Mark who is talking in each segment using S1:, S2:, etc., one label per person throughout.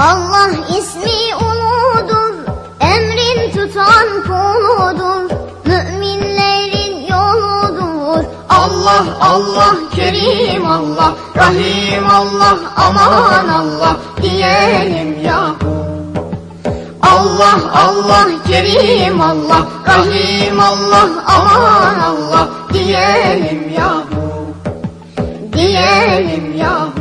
S1: Allah ismi uludur, emrin tutan kuludur, müminlerin yoludur.
S2: Allah Allah Kerim Allah Rahim Allah aman Allah diyelim yahu Allah Allah Kerim Allah Rahim Allah aman Allah diyelim yahu diyelim yahu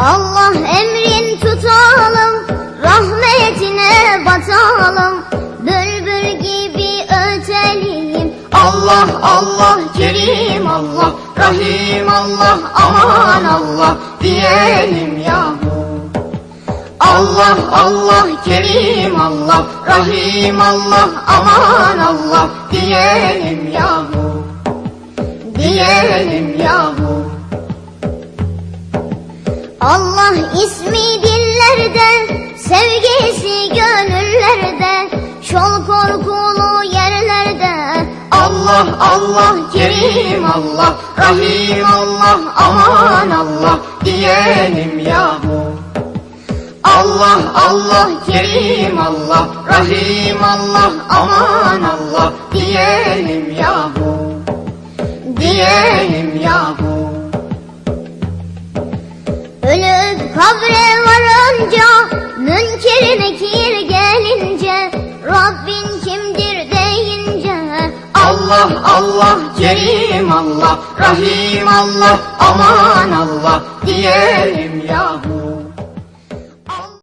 S1: Allah emrin tutalım, rahmetine batalım, bülbül gibi ötelim.
S2: Allah Allah Kerim Allah Rahim Allah aman Allah diyelim yahu. Allah Allah Kerim Allah Rahim Allah aman Allah diyelim yahu. Diyelim
S1: Allah ismi dillerde, sevgisi gönüllerde, şol korkulu yerlerde.
S2: Allah Allah Kerim Allah Rahim Allah aman Allah diyelim yahu Allah Allah Kerim Allah Rahim Allah aman Allah diyelim yahu
S1: kabre varınca, münker nekir gelince, Rabbin kimdir deyince,
S2: Allah Allah Kerim Allah Rahim Allah aman Allah diyelim yahu